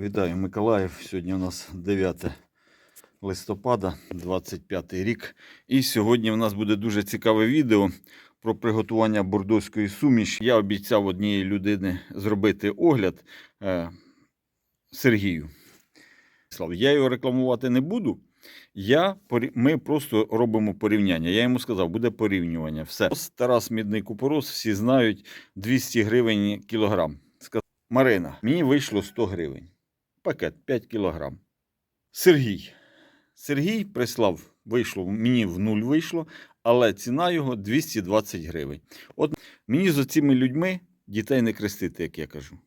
Вітаю, Миколаїв. Сьогодні у нас 9 листопада, 25 рік. І сьогодні у нас буде дуже цікаве відео про приготування бордоської суміші. Я обіцяв однієї людини зробити огляд е, Сергію. Я його рекламувати не буду. Я, ми просто робимо порівняння. Я йому сказав, буде порівнювання. Все. Тарас Мідний Купорос, всі знають, 200 гривень кілограм. Марина, мені вийшло 100 гривень. Пакет 5 кілограм. Сергій. Сергій прислав, вийшло, мені в нуль вийшло, але ціна його 220 гривень. От мені з цими людьми дітей не крестити, як я кажу.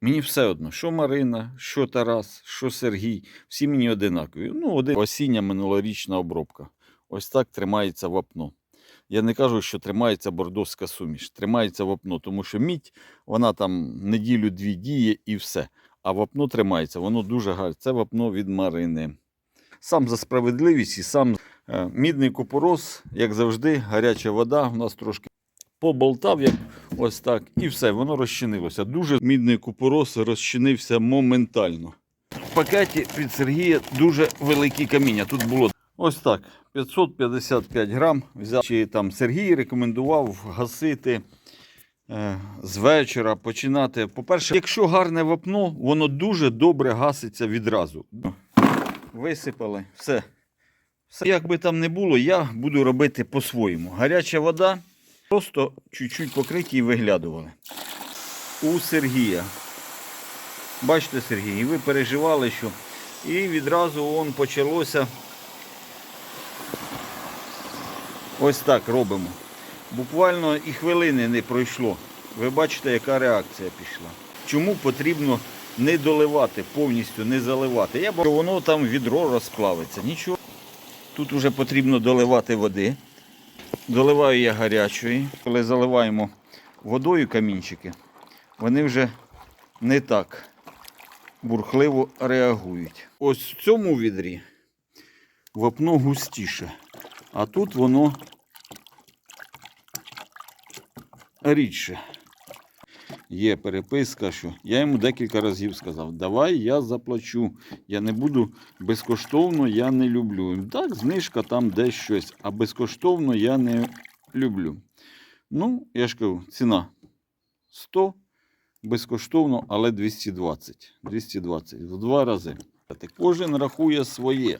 Мені все одно, що Марина, що Тарас, що Сергій, всі мені одинакові. Ну, один осіння минулорічна обробка. Ось так тримається вапно. Я не кажу, що тримається бордовська суміш. Тримається вапно, тому що мідь, вона там неділю-дві діє і все. А вапно тримається, воно дуже гарне. Це вапно від Марини. Сам за справедливість і сам е, мідний купорос, як завжди, гаряча вода. У нас трошки поболтав, як ось так, і все, воно розчинилося. Дуже мідний купорос розчинився моментально. В пакеті від Сергія дуже великі каміння. Тут було ось так: 555 грам. Взяв, чи там Сергій рекомендував гасити з вечора, починати. По-перше, якщо гарне вапно, воно дуже добре гаситься відразу. Висипали, все. все. Як би там не було, я буду робити по-своєму. Гаряча вода, просто чуть-чуть покриті і виглядували. У Сергія. Бачите, Сергій, ви переживали, що. І відразу он почалося. Ось так робимо. Буквально і хвилини не пройшло. Ви бачите, яка реакція пішла. Чому потрібно не доливати, повністю не заливати? Я бачу, воно там відро розплавиться. Нічого. Тут вже потрібно доливати води. Доливаю я гарячої. Коли заливаємо водою камінчики, вони вже не так бурхливо реагують. Ось в цьому відрі вапно густіше, а тут воно рідше. Є переписка, що я йому декілька разів сказав, давай я заплачу. Я не буду безкоштовно, я не люблю. Так, знижка там десь щось, а безкоштовно я не люблю. Ну, я ж кажу, ціна 100, безкоштовно, але 220. 220 в два рази. Кожен рахує своє.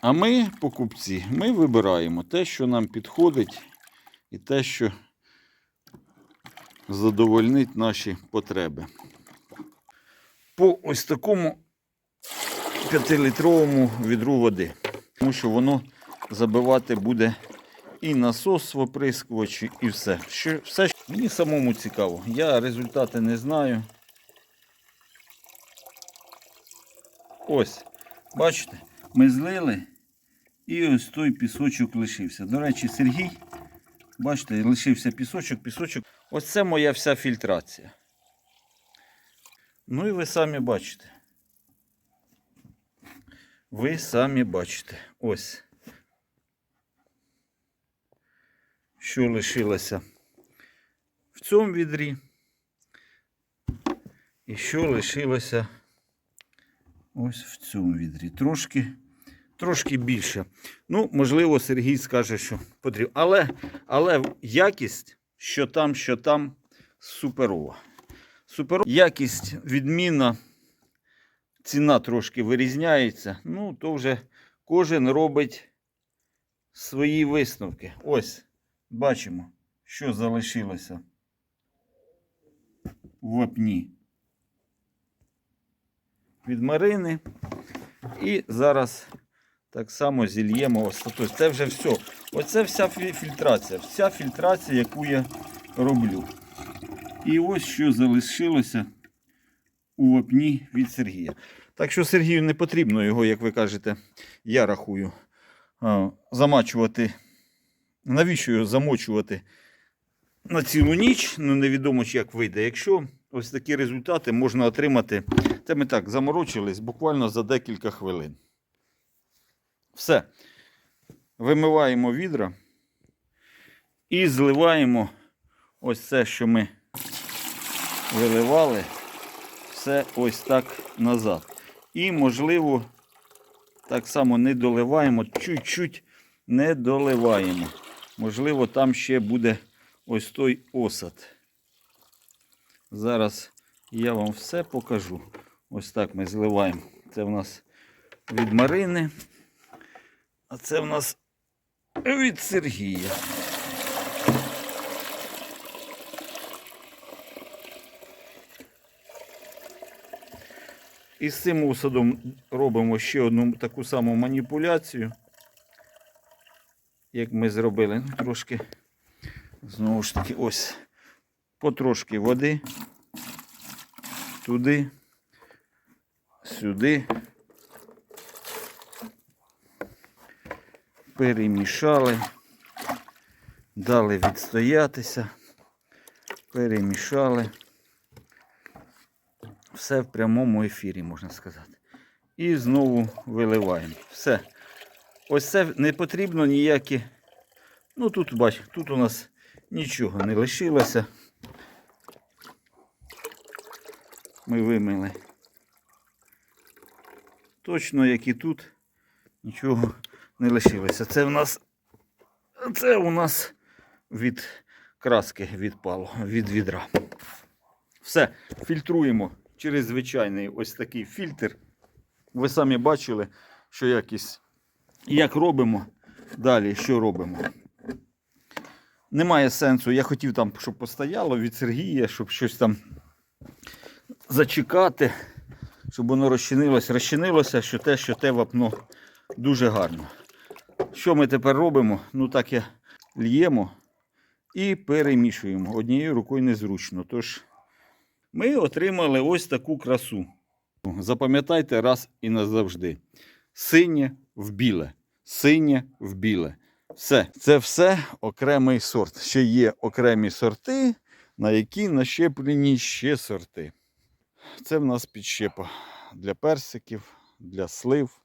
А ми, покупці, ми вибираємо те, що нам підходить, і те, що задовольнить наші потреби. По ось такому 5-літровому відру води. Тому що воно забивати буде і насос в оприскувачі, і все. Що, все мені самому цікаво. Я результати не знаю. Ось, бачите, ми злили, і ось той пісочок лишився. До речі, Сергій, бачите, лишився пісочок, пісочок. Ось це моя вся фільтрація. Ну і ви самі бачите. Ви самі бачите. Ось. Що лишилося в цьому відрі. І що лишилося ось в цьому відрі. Трошки, трошки більше. Ну, можливо, Сергій скаже, що потрібно. Але, але якість, що там, що там, суперова. Суперова. Якість відмінна, ціна трошки вирізняється. Ну, то вже кожен робить свої висновки. Ось, бачимо, що залишилося в вапні від Марини. І зараз так само зільємо остаточно. Це вже все. Оце вся фільтрація. Вся фільтрація, яку я роблю. І ось що залишилося у вапні від Сергія. Так що Сергію не потрібно його, як ви кажете, я рахую, замачувати. Навіщо його замочувати на цілу ніч? Ну, невідомо, як вийде. Якщо ось такі результати можна отримати, це ми так заморочились буквально за декілька хвилин. Все. Вимиваємо відра і зливаємо ось це, що ми виливали. все ось так назад. І, можливо, так само не доливаємо, чуть-чуть не доливаємо. Можливо, там ще буде ось той осад. Зараз я вам все покажу. Ось так ми зливаємо. Це в нас від Марини. А це в нас від Сергія. І з цим осадом робимо ще одну таку саму маніпуляцію, як ми зробили. Трошки, знову ж таки, ось потрошки води. Туди, сюди. Перемішали, дали відстоятися, перемішали. Все в прямому ефірі, можна сказати. І знову виливаємо. Все. Ось це не потрібно ніякі. Ну тут бач, тут у нас нічого не лишилося. Ми вимили. Точно, як і тут, нічого не лишилося. Це у нас, це у нас від краски відпало, від відра. Все, фільтруємо через звичайний ось такий фільтр. Ви самі бачили, що якість. Як робимо, далі що робимо. Немає сенсу. Я хотів там, щоб постояло від Сергія, щоб щось там зачекати, щоб воно розчинилося. Розчинилося, що те, що те вапно дуже гарно. Що ми тепер робимо? Ну так я л'ємо і перемішуємо. Однією рукою незручно. Тож ми отримали ось таку красу. Запам'ятайте раз і назавжди. Синє в біле. Синє в біле. Все. Це все окремий сорт. Ще є окремі сорти, на які нащеплені ще сорти. Це в нас підщепа для персиків, для слив.